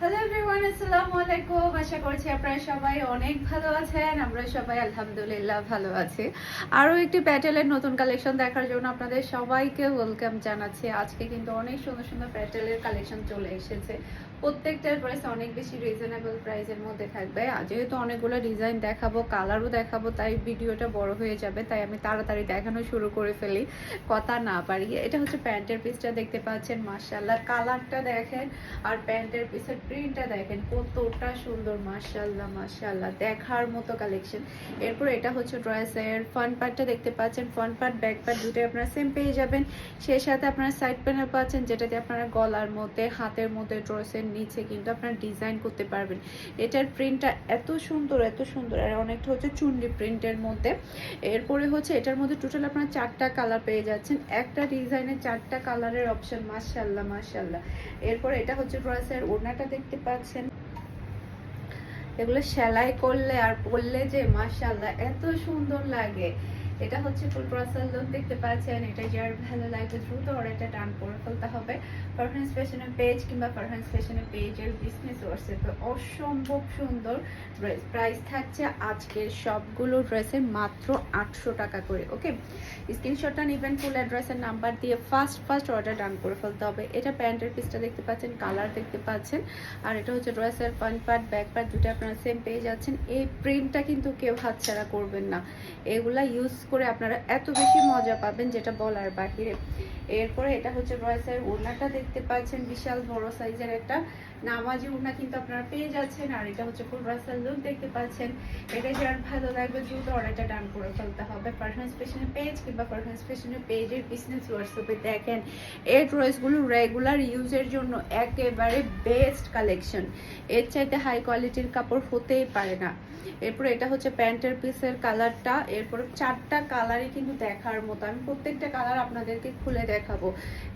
Hello everyone আসসালামু আলাইকুম আশা করছি আপনারা সবাই অনেক ভালো আছেন। আমরা সবাই আলহামদুলিল্লাহ ভালো আছি। আরও একটি প্যাটেলের নতুন কালেকশন দেখার জন্য আপনাদের সবাইকে ওয়েলকাম জানাচ্ছি। আজকে কিন্তু অনেক সুন্দর সুন্দর প্যাটেলের কালেকশন চলে এসেছে। প্রত্যেকটার প্রাইস অনেক বেশি রিজনেবল প্রাইসের মধ্যে থাকবে। আর যেহেতু অনেকগুলো ডিজাইন দেখাবো কালারও দেখাবো, তাই ভিডিওটা বড় হয়ে যাবে, তাই আমি তাড়াতাড়ি দেখানো শুরু করে ফেলি, কথা না পারি এটা হচ্ছে প্যান্টের পিসটা দেখতে পাচ্ছেন মার্শাল্লাহ কালারটা দেখেন আর প্যান্টের পিসের প্রিন্টটা দেখেন, কতটা সুন্দর মার্শাল্লাহ মার্শাল্লাহ দেখার মতো কালেকশন এরপর এটা হচ্ছে ড্রেসের ফ্রন্ট পার্টটা দেখতে পাচ্ছেন ফ্রন্ট পার্ট ব্যাক পার্ট দুটোই আপনারা সেম পেয়ে যাবেন। সেই সাথে আপনারা সাইড প্যানেল পাচ্ছেন, যেটাতে আপনারা গলার মধ্যে, হাতের মধ্যে ড্রেসের নিচে কিন্তু আপনারা ডিজাইন করতে পারবেন। এটার প্রিন্টটা এত সুন্দর এত সুন্দর। আর অনেকটা হচ্ছে চুন্ডি প্রিন্টের মধ্যে। এরপরে হচ্ছে এটার মধ্যে টোটাল আপনারা চারটা কালার পেয়ে যাচ্ছেন। একটা ডিজাইনের চারটা কালারের অপশন মাশাল্লাহ মাশাল্লাহ এরপর এটা হচ্ছে ড্রেসের ওড়নাটা দেখতে পাচ্ছেন। এগুলো সেলাই করলে আর পরলে যে মাশাল্লাহ এত সুন্দর লাগে। এটা হচ্ছে ফুল ব্রাসাল লুক দেখতে পাচ্ছেন, এটা যার ভালো লাগে দ্রুত অর্ডারটা ডান করে ফেলতে হবে। পারফরমেন্স ফ্যাশনের পেজ কিংবা পারফরমেন্স ফ্যাশনের পেজের বিজনেস হোয়াটসঅ্যাপে অসম্ভব সুন্দর ড্রেস প্রাইস থাকছে আজকের সবগুলো ড্রেসের মাত্র আটশো টাকা করে ওকে স্ক্রিনশটটা নেবেন ফুল অ্যাড্রেসের নাম্বার দিয়ে ফার্স্ট ফার্স্ট অর্ডার ডান করে ফেলতে হবে। এটা প্যান্টের পিসটা দেখতে পাচ্ছেন কালার দেখতে পাচ্ছেন। আর এটা হচ্ছে ড্রেসের ফ্রন্ট পার্ট ব্যাক পার্ট দুটো আপনারা সেম পেয়ে যাচ্ছেন এই প্রিন্টটা কিন্তু কেউ হাতছাড়া করবেন না। এগুলা ইউজ করে আপনারা এত বেশি মজা পাবেন যেটা বলার বাহিরে। এরপরে এটা হচ্ছে ড্রেসের ওড়নাটা দেখতে পাচ্ছেন, বিশাল বড় সাইজের একটা নামাজি ওড়না কিন্তু আপনারা পেয়ে যাচ্ছেন। আর এটা হচ্ছে ফুল রাসাল লুক দেখতে পাচ্ছেন। এটা যার ভালো লাগবে দ্রুত অর্ডারটা ডান করে ফেলতে হবে। পারফরমেন্স পেশনের পেজ কিংবা পারফরমেন্স পেশনের পেজের বিজনেস হোয়াটসঅ্যাপে দেখেন। এই ড্রেসগুলো রেগুলার ইউজের জন্য একেবারে বেস্ট কালেকশন এর চাইতে হাই কোয়ালিটির কাপড় হতেই পারে না। এরপর এটা হচ্ছে প্যান্টের পিসের কালারটা এরপর চারটা কালারই কিন্তু দেখার মতো। আমি প্রত্যেকটা কালার আপনাদেরকে খুলে দেখাবো।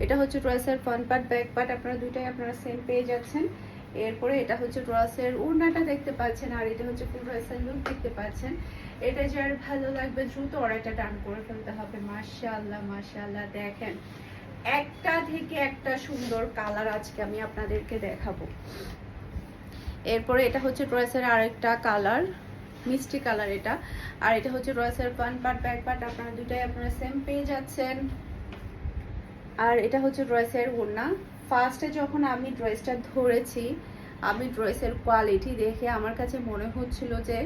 এটা হচ্ছে ড্রেসের ফ্রন্ট পার্ট ব্যাক পার্ট আপনারা দুইটাই আপনারা সেম পেয়ে যাচ্ছেন। এরপরে এটা হচ্ছে ড্রেসের উড়নাটা দেখতে পাচ্ছেন, আর এটা হচ্ছে ফুল ড্রেসের লুক দেখতে পাচ্ছেন। এটা যার ভালো লাগবে, দ্রুত অর্ডারটা ডান করে ফেলতে হবে। মাশাআল্লাহ মাশাআল্লাহ, দেখেন। একটা থেকে একটা সুন্দর কালার আজকে আমি আপনাদেরকে দেখাবো। এরপরে এটা হচ্ছে ড্রেসের আরেকটা কালার, মিষ্টি কালার এটা। আর এটা হচ্ছে ড্রেসের ফ্রন্ট পার্ট ব্যাক পার্ট আপনারা দুটাই আপনারা সেম পেয়ে যাচ্ছেন। আর এটা হচ্ছে ড্রেসের ওড়না। ফার্স্টে যখন আমি ড্রেসটা ধরেছি, আমি ড্রেসের কোয়ালিটি দেখে আমার কাছে মনে হচ্ছিল যে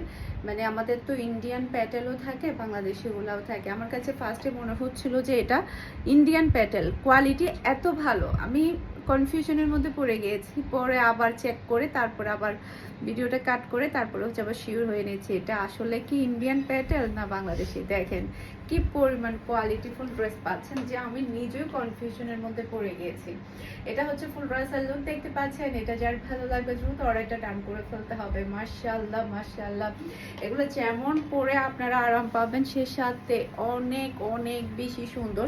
মানে আমাদের তো ইন্ডিয়ান প্যাটেলও থাকে বাংলাদেশিগুলাও থাকে। আমার কাছে ফার্স্টে মনে হচ্ছিল যে এটা ইন্ডিয়ান প্যাটেল কোয়ালিটি এত ভালো। আমি কনফিউশনের মধ্যে পড়ে গিয়েছি। পরে আবার চেক করে, তারপরে আবার ভিডিওটা কাট করে, তারপরে হচ্ছে আবার শিওর হয়ে নিয়েছি। এটা আসলে কি ইন্ডিয়ান প্যাটেল না বাংলাদেশি দেখেন, কি পরিমাণ কোয়ালিটিফুল ড্রেস পাচ্ছেন যে আমি নিজেও কনফিউশনের মধ্যে পড়ে গিয়েছি। এটা হচ্ছে ফুল ড্রেসের লুক দেখতে পাচ্ছেন, এটা যার ভালো লাগবে দ্রুত অর্ডারটা ডান করে ফেলতে হবে। মার্শাল্লাহ মার্শাল্লাহ এগুলো যেমন পরে আপনারা আরাম পাবেন, সে সাথে অনেক অনেক বেশি সুন্দর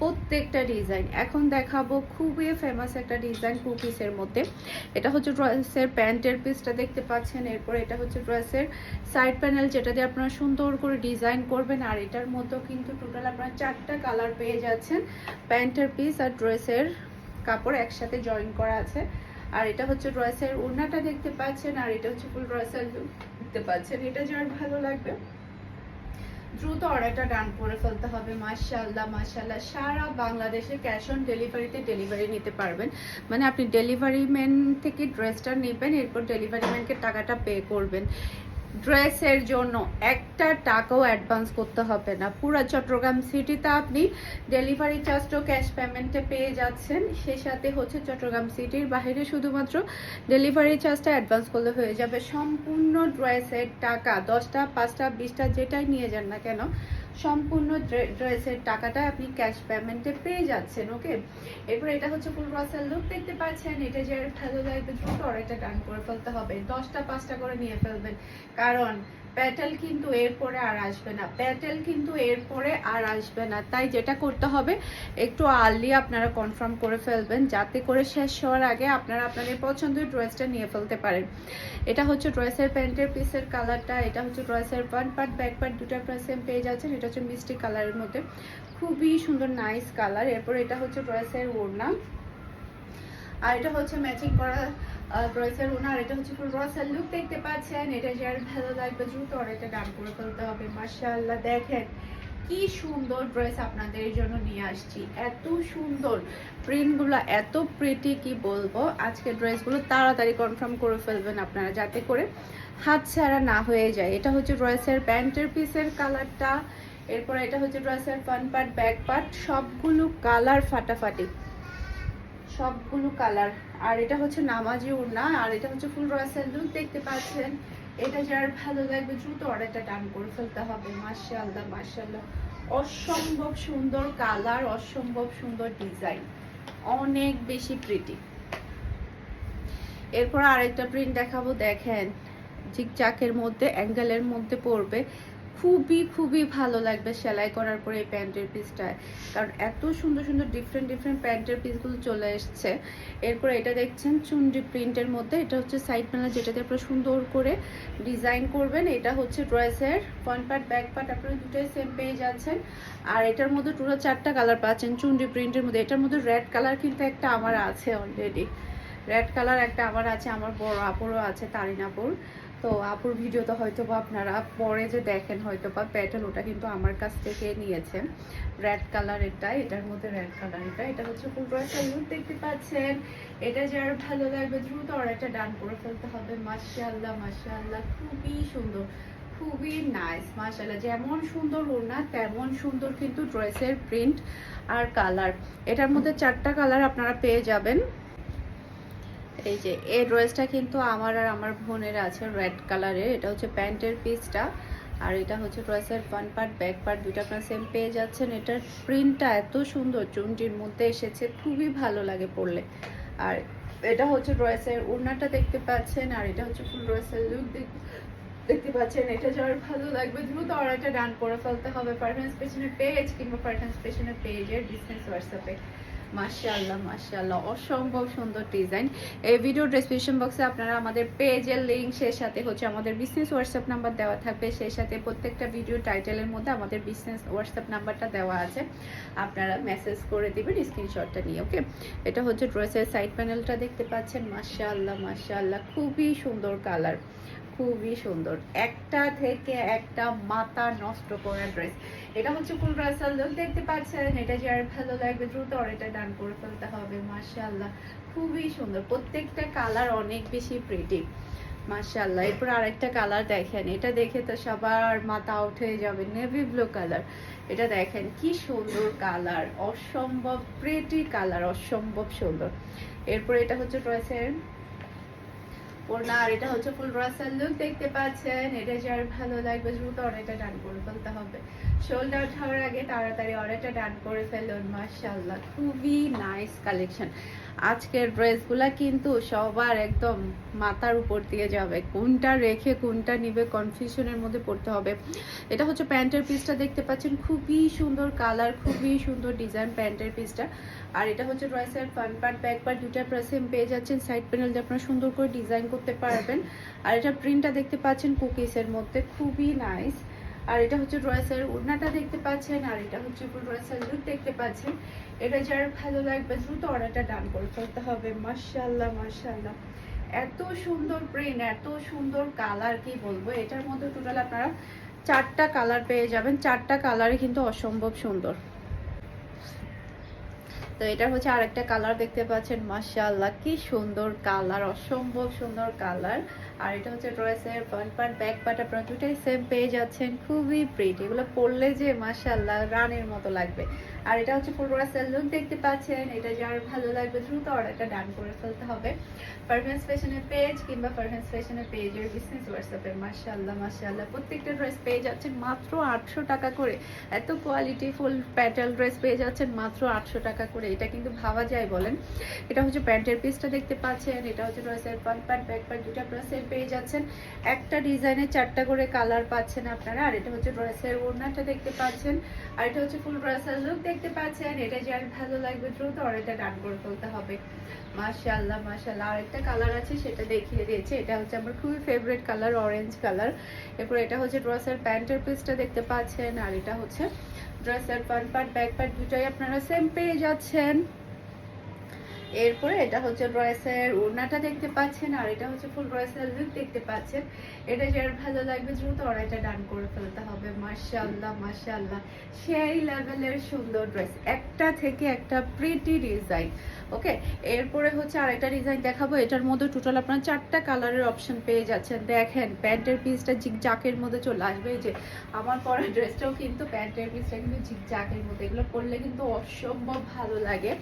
প্রত্যেকটা ডিজাইন এখন দেখাবো খুবই ফেমাস একটা ডিজাইন টু পিসের মধ্যে। এটা হচ্ছে ড্রেসের প্যান্টের পিসটা দেখতে পাচ্ছেন। এরপর এটা হচ্ছে ড্রেসের সাইড প্যানেল যেটা দিয়ে আপনারা সুন্দর করে ডিজাইন করবেন। আর এটার মতো কিন্তু টোটাল আপনারা চারটা কালার পেয়ে যাচ্ছেন। প্যান্টের পিস আর ড্রেসের কাপড় একসাথে জয়েন করা আছে। আর এটা হচ্ছে ড্রেসের ওড়নাটা দেখতে পাচ্ছেন। আর এটা হচ্ছে ফুল ড্রেসের দেখতে পাচ্ছেন। এটা যার ভালো লাগবে। দ্রুত অর্ডারটা ডান করে ফেলতে হবে মাশাল্লাহ মাশাল্লাহ সারা বাংলাদেশে ক্যাশ অন ডেলিভারিতে ডেলিভারি নিতে পারবেন। মানে আপনি ডেলিভারি ম্যান থেকে ড্রেসটা নেবেন, এরপর ডেলিভারি ম্যানকে টাকাটা পে করবেন। ড্রেসের জন্য একটা টাকাও অ্যাডভান্স করতে হবে না। পুরা চট্টগ্রাম সিটিতে আপনি ডেলিভারি চার্জটাও ক্যাশ পেমেন্টে পেয়ে যাচ্ছেন। সেই সাথে হচ্ছে চট্টগ্রাম সিটির বাইরে শুধুমাত্র ডেলিভারি চার্জটা অ্যাডভান্স করলে হয়ে যাবে। সম্পূর্ণ ড্রেসের টাকা দশটা, পাঁচটা, বিশটা যেটাই নিয়ে যান না কেন সম্পূর্ণ ড্রেসের টাকাটা আপনি ক্যাশ পেমেন্টে পেয়ে যাচ্ছেন ওকে এরপর এটা হচ্ছে ফুল রসাল লুক দেখতে পাচ্ছেন, এটা যে ভালো লাগবে দ্রুত অর্ডারটা ডান করে ফেলতে হবে। দশটা, পাঁচটা করে নিয়ে ফেলবেন। কারণ প্যাটেল কিন্তু এরপরে আর আসবে না। প্যাটেল কিন্তু এরপরে আর আসবে না। তাই যেটা করতে হবে, একটু আর্লি আপনারা কনফার্ম করে ফেলবেন, যাতে করে শেষ হওয়ার আগে আপনারা আপনাদের পছন্দের ড্রেসটা নিয়ে ফেলতে পারেন। এটা হচ্ছে ড্রেসের প্যান্টের পিসের কালারটা এটা হচ্ছে ড্রেসের ফ্রন্ট পার্ট ব্যাক পার্ট দুটো আপনারা সেম পেয়ে যাচ্ছেন, এটা হচ্ছে মিষ্টি কালারের মধ্যে। খুবই সুন্দর নাইস কালার এরপর এটা হচ্ছে ড্রেসের ওড়না। আর এটা হচ্ছে ম্যাচিং করা ড্রেসের ওনা আর এটা হচ্ছে ফুল রসাল লুক দেখতে পাচ্ছেন। এটা যার ভালো লাগবে দ্রুত আর এটা ডান করে ফেলতে হবে। মাশাআল্লাহ, দেখেন কি সুন্দর ড্রেস আপনাদের জন্য নিয়ে আসছি। এত সুন্দর। প্রিন্টগুলো এত প্রিটি কি বলব? আজকে ড্রেসগুলো তাড়াতাড়ি কনফার্ম করে ফেলবেন আপনারা, যাতে করে হাত ছাড়া না হয়ে যায়। এটা হচ্ছে ড্রেসের প্যান্টের পিসের কালারটা এরপর এটা হচ্ছে ড্রেসের ফ্রন্ট পার্ট ব্যাক পার্ট সবগুলো কালার ফাটাফাটি। সবগুলো কালার। আর এটা হচ্ছে নামাজি উড়না, আর এটা হচ্ছে ফুল রয়েসের লুক দেখতে পাচ্ছেন। এটা যার ভালো লাগবে দ্রুত অর্ডারটা টান করে ফেলতে হবে। মাশাআল্লাহ মাশাআল্লাহ। অসম্ভব সুন্দর কালার, অসম্ভব সুন্দর ডিজাইন। অনেক বেশি প্রিটি এরপর আরেকটা প্রিন্ট দেখাবো, দেখেন। জিকচাকের মধ্যে, অ্যাঙ্গেলের মধ্যে পড়বে। খুবই খুবই ভালো লাগবে সেলাই করার পরে এই প্যান্টের পিসটায় কারণ এত সুন্দর সুন্দর ডিফারেন্ট ডিফারেন্ট প্যান্টের পিসগুলো চলে এসছে। এরপর এটা দেখছেন চুনরি প্রিন্টের মধ্যে। এটা হচ্ছে সাইড প্যানেল যেটাতে আপনারা সুন্দর করে ডিজাইন করবেন। এটা হচ্ছে ড্রেসের ফ্রন্ট পার্ট ব্যাক পার্ট আপনারা দুটোই সেম পেয়ে যাচ্ছেন আর এটার মধ্যে টোটাল চারটা কালার পাচ্ছেন চুনরি প্রিন্টের মধ্যে। এটার মধ্যে রেড কালার কিন্তু একটা আমার আছে অলরেডি রেড কালার একটা আমার আছে, আমার বড় আপুরও আছে, তারিনাপুর। তো আপুর ভিডিও তো হয়তো বা আপনারা পরে যে দেখেন হয়তো বা প্যাটেল ওটা কিন্তু আমার কাছ থেকে নিয়েছে। রেড কালার এটা, এটার মধ্যে রেড কালার এটা। এটা হচ্ছে ফুল রয়েছে লুক দেখতে পাচ্ছেন, এটা যার ভালো লাগবে, দ্রুত অর্ডারটা ডান করে ফেলতে হবে। মাশাআল্লাহ মাশাআল্লাহ, খুবই সুন্দর, খুবই নাইস মাশাআল্লাহ। যেমন সুন্দর ওড়না, তেমন সুন্দর কিন্তু ড্রেসের প্রিন্ট আর কালার এটার মধ্যে চারটা কালার আপনারা পেয়ে যাবেন। এই যে এই ড্রেসটা কিন্তু আমার আর আমার বোনের আছে রেড কালারের এটা হচ্ছে প্যান্টের পিসটা। আর এটা হচ্ছে ড্রেসের ফ্রন্ট পার্ট ব্যাক পার্ট দুইটা আপনার সেম পেয়ে যাচ্ছেন। এটার প্রিন্টটা এত সুন্দর, চুনটির মধ্যে এসেছে, খুবই ভালো লাগে পরলে। আর এটা হচ্ছে ড্রেসের ওড়নাটা দেখতে পাচ্ছেন, আর এটা হচ্ছে ফুল ড্রেসের লুক দেখতে পাচ্ছেন। এটা যার ভালো লাগবে, দ্রুত অর্ডারটা ডান করে ফেলতে হবে। পারফরমেন্স পেছনের পেজ কিংবা পারফরমেন্স পেছনের পেজের ডিসটেন্স হোয়াটসঅ্যাপে মাশাআল্লাহ মাশাআল্লাহ। অসম্ভব সুন্দর ডিজাইন। এই ভিডিও ডেসক্রিপশন বক্সে আপনারা আমাদের পেজের লিংক সেই সাথে হচ্ছে আমাদের বিজনেস হোয়াটসঅ্যাপ নাম্বার দেওয়া থাকবে। সেই সাথে প্রত্যেকটা ভিডিও টাইটেলের মধ্যে আমাদের বিজনেস হোয়াটসঅ্যাপ নাম্বারটা দেওয়া আছে। আপনারা মেসেজ করে দিবেন স্ক্রিনশটটা নিয়ে ওকে এটা হচ্ছে ড্রেসের সাইড প্যানেলটা দেখতে পাচ্ছেন। মাশাআল্লাহ মাশাআল্লাহ। খুবই সুন্দর কালার খুবই সুন্দর। একটা থেকে একটা মাথা নষ্ট করা ড্রেস এটা হচ্ছে ফুল রাসাল লুক দেখতে পাচ্ছেন? এটা যার ভালো লাগবে, দ্রুত এটা ডান করে ফেলতে হবে, মাশাআল্লাহ। খুবই সুন্দর। প্রত্যেকটা কালার অনেক বেশি প্রিটি মাশাআল্লাহ। এরপর আরেকটা কালার দেখেন। এটা দেখে তো সবার মাথা হয়ে যাবে। নেভি ব্লু কালার এটা দেখেন, কি সুন্দর কালার অসম্ভব প্রিটি কালার অসম্ভব সুন্দর। এরপর এটা হচ্ছে ড্রেসের ওড়না আর এটা হচ্ছে ফুল রাসাল লুক দেখতে পাচ্ছেন। এটা যার ভালো লাগবে, দ্রুত অনেকটা ডান করে ফেলতে হবে। শোল্ডার হওয়ার আগে তাড়াতাড়ি অর্ডারটা ডান করে ফেলুন, মাশাআল্লাহ। খুবই নাইস কালেকশন আজকের ড্রেসগুলা কিন্তু সবার একদম মাথার উপর দিয়ে যাবে। কোনটা রেখে কোনটা নিবে কনফিউশনের মধ্যে পড়তে হবে। এটা হচ্ছে প্যান্টের পিসটা দেখতে পাচ্ছেন। খুবই সুন্দর কালার খুবই সুন্দর ডিজাইন প্যান্টের পিসটা আর এটা হচ্ছে ড্রেসের ফ্রন্ট পার্ট ব্যাক পার্ট দুটা সেম পেয়ে যাচ্ছেন। সাইড প্যানেল দিয়ে আপনারা সুন্দর করে ডিজাইন করতে পারবেন। আর এটা প্রিন্টটা দেখতে পাচ্ছেন কুকিসের মধ্যে। খুবই নাইস আর এটা হচ্ছে ড্রেসের ওড়নাটা দেখতে পাচ্ছেন, আর এটা হচ্ছে ড্রয়েসের লুক দেখতে পাচ্ছেন। এটা যার ভালো লাগবে, দ্রুত অর্ডারটা ডান করে ফেলতে হবে। মার্শাল্লাহ মার্শাল্লাহ এত সুন্দর প্রিন্ট এত সুন্দর কালার কি বলব? এটার মধ্যে টোটাল আপনারা চারটা কালার পেয়ে যাবেন। চারটা কালারই কিন্তু অসম্ভব সুন্দর। তো এটা হচ্ছে আরেকটা কালার দেখতে পাচ্ছেন, মাশাআল্লাহ, কি সুন্দর কালার অসম্ভব সুন্দর কালার আর এটা হচ্ছে ড্রেসের ফ্রন্ট পার্ট ব্যাক পার্ট আপনারা দুটাই সেম পেয়ে যাচ্ছেন, খুবই প্রিটি এগুলো পরলে যে মাশাআল্লাহ, রানের মতো লাগবে। আর এটা হচ্ছে ফুল ড্রেসের লুক দেখতে পাচ্ছেন, এটা যার ভালো লাগবে, দ্রুত অর্ডারটা ডান করে ফেলতে হবে। পারফেন্স ফ্যাশনের পেজ কিংবা পারফেন্স ফ্যাশনের পেজের বিজনেস হোয়াটসঅ্যাপে মাশাআল্লাহ মাশাআল্লাহ, প্রত্যেকটা ড্রেস পেয়ে যাচ্ছেন মাত্র আটশো টাকা করে। এত কোয়ালিটি ফুল প্যাটেল ড্রেস পেয়ে যাচ্ছেন মাত্র আটশো টাকা করে। এটা কিন্তু ভাবা যায় বলেন। এটা হচ্ছে প্যান্টের পিসটা দেখতে পাচ্ছেন, এটা হচ্ছে ড্রেসের ফ্রন্ট প্যান্ট ব্যাক প্যান্ট দুটা সেম পেয়ে যাচ্ছেন। একটা ডিজাইনের চারটা করে কালার পাচ্ছেন আপনারা, আর এটা হচ্ছে ড্রেসের ওড়নাটা দেখতে পাচ্ছেন। আর এটা হচ্ছে ফুল ড্রেসের লুক দেখতে পাচ্ছেন, এটা যার ভালো লাগবে দ্রুত আর এটা ডান করে ফেলতে হবে। মাশাআল্লাহ মাশাআল্লাহ আরেকটা কালার আছে সেটা দেখিয়ে দিয়েছে, এটা হচ্ছে আমার খুবই ফেভারিট কালার অরেঞ্জ কালার এরপর এটা হচ্ছে ড্রেসের প্যান্টের পিসটা দেখতে পাচ্ছেন, আর এটা হচ্ছে ড্রেসের ফ্রন্ট পার্ট ব্যাক পার্ট দুটাই আপনারা সেম পেয়ে যাচ্ছেন। এরপরে এটা হচ্ছে ড্রেসের ওড়নাটা দেখতে পাচ্ছেন, আর এটা হচ্ছে ফুল ড্রেসের লুক দেখতে পাচ্ছেন। এটা যার ভালো লাগবে দ্রুত ওরা এটা ডান করে ফেলতে হবে, মাশাআল্লাহ মাশাআল্লাহ। সেই লেভেলের সুন্দর ড্রেস একটা থেকে একটা প্রিটি ডিজাইন ওকে এরপরে হচ্ছে আরেকটা ডিজাইন দেখাবো, এটার মধ্যে টোটাল আপনার চারটা কালারের অপশন পেয়ে যাচ্ছেন। দেখেন, প্যান্টের পিসটা জাকের মধ্যে চলে আসবে যে আমার পরা ড্রেসটাও কিন্তু প্যান্টের পিসটা কিন্তু জাকের মধ্যে, এগুলো পরলে কিন্তু অসম্ভব ভালো লাগে।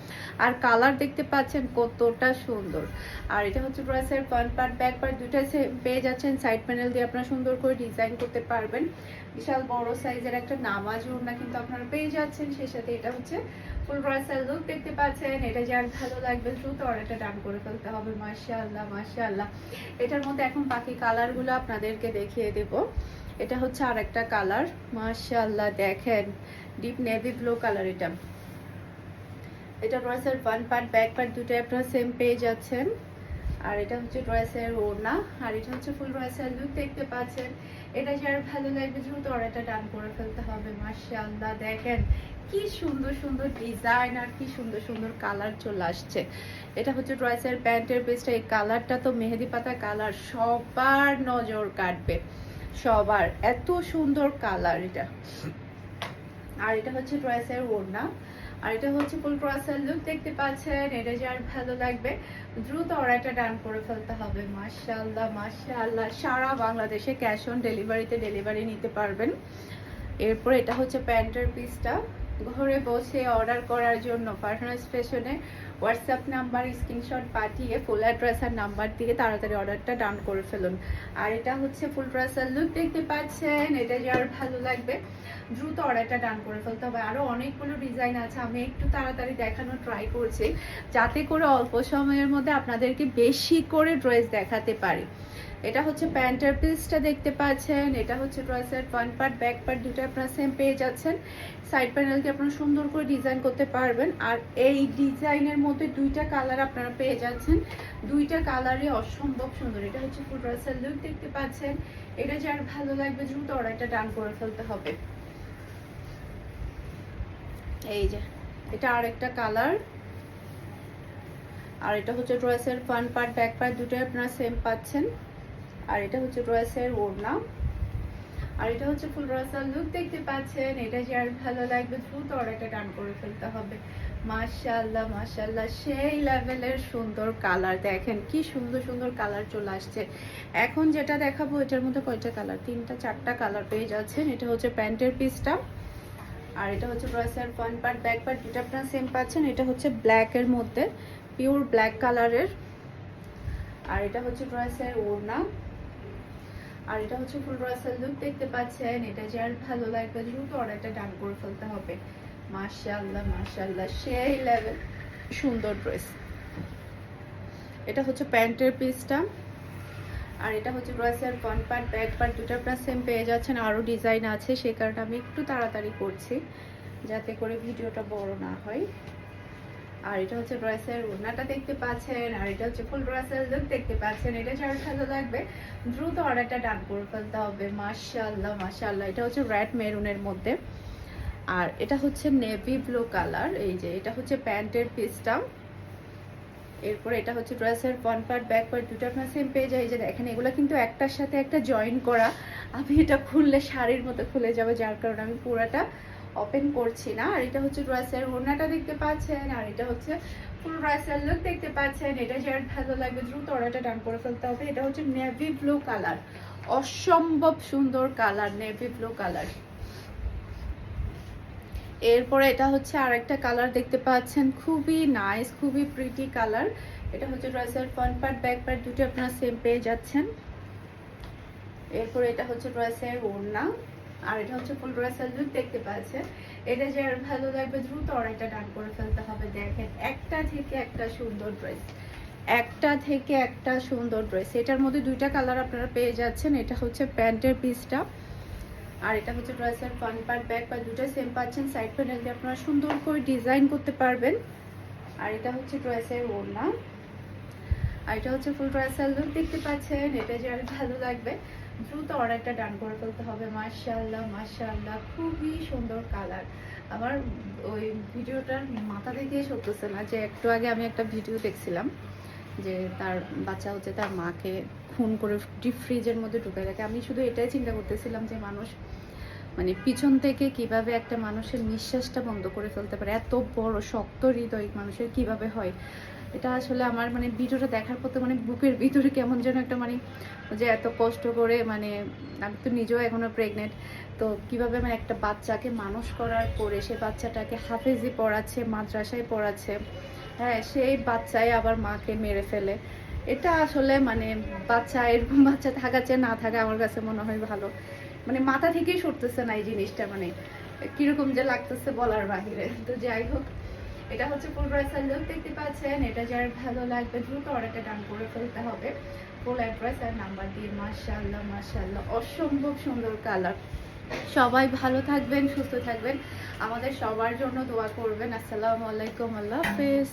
আর কালার দেখতে পাচ্ছেন কতটা সুন্দর। আর এটা হচ্ছে ড্রেসের ফ্রন্ট পার্ট ব্যাক পার্ট দুইটা পেয়ে যাচ্ছেন। সাইড প্যানেল দিয়ে আপনারা সুন্দর করে ডিজাইন করতে পারবেন। বিশাল বড় সাইজের একটা নামাজ ওড়না কিন্তু আপনারা পেয়ে যাচ্ছেন। সেই সাথে এটা হচ্ছে ফুল ড্রেসের লুক দেখতে পাচ্ছেন। এটা যার ভালো লাগবে দ্রুত অর্ডারটা ডান করে ফেলতে হবে। মাশাআল্লাহ মাশাআল্লাহ। এটার মধ্যে এখন বাকি কালারগুলো আপনাদেরকে দেখিয়ে দেব। এটা হচ্ছে আর একটা কালার মাশাআল্লাহ, দেখেন। ডিপ নেভি ব্লু কালার এটা। এটা ড্রেসের ফ্রন্ট পার্ট ব্যাক পার্ট দুটোই আপনারা সেম পেয়ে যাচ্ছেন। আর এটা হচ্ছে ড্রেসের ওড়না, আর এটা হচ্ছে ফুল ড্রেসের লুক দেখতে পাচ্ছেন। এটা যার ভালো লাগবে দ্রুত অর্ডারটা ডান করে ফেলতে হবে, মাশাআল্লাহ, দেখেন কি সুন্দর সুন্দর ডিজাইন আর কি সুন্দর সুন্দর কালার চলে আসছে। এটা হচ্ছে ড্রেসের প্যান্টের পিসটা এই কালারটা তো মেহেদি পাতা কালার সবার নজর কাটবে। সবার, এত সুন্দর কালার এটা। আর এটা হচ্ছে ড্রেসের ওড়না। আর এটা হচ্ছে ফুল ক্রসের লুক, দেখতে পাচ্ছেন, এটা যার ভালো লাগবে। দ্রুত অর্ডারটা ডান করে ফেলতে হবে মাশাল্লাহ মাশাআল্লাহ। সারা বাংলাদেশে ক্যাশ অন ডেলিভারিতে ডেলিভারি নিতে পারবেন। এরপর এটা হচ্ছে প্যান্টের পিসটা। ঘরে বসে অর্ডার করার জন্য পার্সোনাল স্টেশনে হোয়াটসঅ্যাপ নাম্বার, স্ক্রিনশট পাঠিয়ে ফুল অ্যাড্রেস আর নাম্বার দিয়ে তাড়াতাড়ি অর্ডারটা ডান করে ফেলুন। আর এটা হচ্ছে ফুল ড্রেসার লুক দেখতে পাচ্ছেন, এটা যার ভালো লাগবে, দ্রুত অর্ডারটা ডান করে ফেলতে হবে। আরও অনেকগুলো ডিজাইন আছে, আমি একটু তাড়াতাড়ি দেখানো ট্রাই করছি, যাতে করে অল্প সময়ের মধ্যে আপনাদেরকে বেশি করে ড্রেস দেখাতে পারি। এটা হচ্ছে প্যান্টের পিসটা দেখতে পাচ্ছেন, এটা হচ্ছে ড্রেসের ফ্রন্ট পার্ট ব্যাক পার্ট দুটো আপনারা সেম পেয়ে যাচ্ছেন। সাইড প্যানেলকে আপনারা সুন্দর করে ডিজাইন করতে পারবেন। আর এই ডিজাইনের মধ্যে দুইটা কালার আপনারা পেয়ে যাচ্ছেন। দুইটা কালারই অসম্ভব সুন্দর। এটা হচ্ছে ফুল ড্রেসের লুক দেখতে পাচ্ছেন। এটা যার ভালো লাগবে দ্রুত অর্ডারটা ডান করে ফেলতে হবে। এই যে, এটা আরেকটা কালার আর এটা হচ্ছে ড্রেসের ফ্রন্ট পার্ট ব্যাক পার্ট দুটোই আপনারা সেম পাচ্ছেন। আর এটা হচ্ছে ড্রেসের ওড়না। আর এটা হচ্ছে ফুল ড্রেসের লুক দেখতে পাচ্ছেন। এটা যার ভালো লাগবে, দ্রুত অর্ডারটা ডান করে ফেলতে হবে। মাশাআল্লাহ মাশাআল্লাহ, সেই লেভেলের সুন্দর কালার দেখেন কি সুন্দর সুন্দর কালার চলে আসছে। এখন যেটা দেখাবো, এটার মধ্যে কয়টা কালার তিনটা, চারটা কালার পেয়ে যাচ্ছেন। এটা হচ্ছে প্যান্টের পিসটা আর এটা হচ্ছে ড্রেসের ফ্রন্ট পার্ট ব্যাক পার্ট দুটো আপনারা সেম পাচ্ছেন। এটা হচ্ছে ব্ল্যাকের মধ্যে পিওর ব্ল্যাক কালারের আর এটা হচ্ছে ড্রেসের ওড়না। আর এটা হচ্ছে ফুল ড্রেসের লুক দেখতে পাচ্ছেন, এটা যার ভালো লাগবে, দ্রুত অর্ডারটা ডান করে ফেলতে হবে। মাশাআল্লাহ মাশাআল্লাহ, সেই লেভেল সুন্দর ড্রেস এটা হচ্ছে প্যান্টের পিসটা আর এটা হচ্ছে ড্রেসের ফ্রন্ট পার্ট ব্যাক পার্ট দুটো আপনার সেম পেয়ে যাচ্ছেন আরও ডিজাইন আছে সেই কারণে আমি একটু তাড়াতাড়ি করছি, যাতে করে ভিডিওটা বড় না হয়। আর এটা হচ্ছে ড্রেসের ওড়নাটা দেখতে পাচ্ছেন, আর এটা হচ্ছে ফুল ড্রেসের লুক দেখতে পাচ্ছেন। এটা যার ভালো লাগবে। দ্রুত অর্ডারটা ডান করে ফেলতে হবে। মাশাআল্লাহ মাশাআল্লাহ। এটা হচ্ছে রেড মেরুনের মধ্যে। আর এটা হচ্ছে নেভি ব্লু কালার এই যে, এটা হচ্ছে প্যান্টের পিসটা এরপর এটা হচ্ছে ড্রেসের ফ্রন্ট পার্ট ব্যাক পার্ট দুটো আপনার সেম পেয়ে যায় এই যে দেখেন, এগুলো কিন্তু একটার সাথে একটা জয়েন করা। আমি এটা খুললে শাড়ির মতো খুলে যাবে, যার কারণে আমি পুরাটা ওপেন করছি না। আর এটা হচ্ছে ড্রেসের ওড়নাটা দেখতে পাচ্ছেন, আর এটা হচ্ছে ফুল ড্রেসের লুক দেখতে পাচ্ছেন। এটা যার ভালো লাগবে, দ্রুত অর্ডারটা ডান করে ফেলতে হবে। এটা হচ্ছে নেভি ব্লু কালার অসম্ভব সুন্দর কালার নেভি ব্লু কালার এরপরে এটা হচ্ছে আরেকটা কালার দেখতে পাচ্ছেন। খুবই নাইস খুবই প্রিটি কালার এটা হচ্ছে ড্রেসের ফ্রন্ট পার্ট ব্যাক পার্ট দুটো আপনারা সেম পেয়ে যাচ্ছেন। এরপরে এটা হচ্ছে ড্রেসের ওড়না। আর এটা হচ্ছে ফুল ড্রেসের লুক দেখতে পাচ্ছেন। এটা যে ভালো লাগবে দ্রুত অর্ডারটা ডান করে ফেলতে হবে। দেখেন, একটা থেকে একটা সুন্দর ড্রেস। একটা থেকে একটা সুন্দর ড্রেস। এটার মধ্যে দুইটা কালার আপনারা পেয়ে যাচ্ছেন। এটা হচ্ছে প্যান্টের পিসটা আর এটা হচ্ছে ড্রেসের ফ্রন্ট পার্ট ব্যাক পার্ট দুটো সেম পাচ্ছেন। সাইড প্যানেল দিয়ে আপনারা সুন্দর করে ডিজাইন করতে পারবেন। আর এটা হচ্ছে ড্রেসের ওড়না। আর এটা হচ্ছে ফুল ড্রেসের লুক দেখতে পাচ্ছেন। এটা যার ভালো লাগবে। দ্রুত অর্ডারটা ডান করে ফেলতে হবে। মাশাআল্লাহ মাশাআল্লাহ, খুবই সুন্দর কালার। আমার ওই ভিডিওটার মাথা থেকেই সরতেছে না যে একটু আগে আমি একটা ভিডিও দেখছিলাম যে তার বাচ্চা হচ্ছে তার মাকে খুন করে ডিপ ফ্রিজের মধ্যে ঢুকে রাখে। আমি শুধু এটাই চিন্তা করতেছিলাম যে মানুষ মানে পিছন থেকে কীভাবে একটা মানুষের নিঃশ্বাসটা বন্ধ করে ফেলতে পারে। এত বড় শক্ত হৃদয় মানুষের কীভাবে হয়? এটা আসলে আমার মানে ভিডিওটা দেখার পর তো মানে বুকের ভিতরে কেমন যেন একটা মানে যে এত কষ্ট করে মানে আমি তো নিজেও এখনও প্রেগনেন্ট তো কীভাবে মানে একটা বাচ্চাকে মানুষ করার পরে সে বাচ্চাটাকে হাফেজি পড়াচ্ছে, মাদ্রাসায় পড়াচ্ছে হ্যাঁ সেই বাচ্চাই আবার মাকে মেরে ফেলে। এটা আসলে মানে বাচ্চা, এরকম বাচ্চা থাকা চেয়ে না থাকা আমার কাছে মনে হয় ভালো। মানে মাথা থেকেই সরতেছে না এই জিনিসটা মানে। কীরকম যে লাগতেছে বলার বাহিরে। তো যাই হোক এটা হচ্ছে ফুল ব্রাইসাল লুক দেখতে পাচ্ছেন। এটা যার ভালো লাগবে, দ্রুত অর্ডারটা ডান করে ফেলতে হবে। ফুল অ্যাড্রেস আর নাম্বার দিয়ে মাশাআল্লাহ মাশাআল্লাহ। অসম্ভব সুন্দর কালার সবাই ভালো থাকবেন, সুস্থ থাকবেন। আমাদের সবার জন্য দোয়া করবেন। আসসালামু আলাইকুম, আল্লাহ হাফেজ।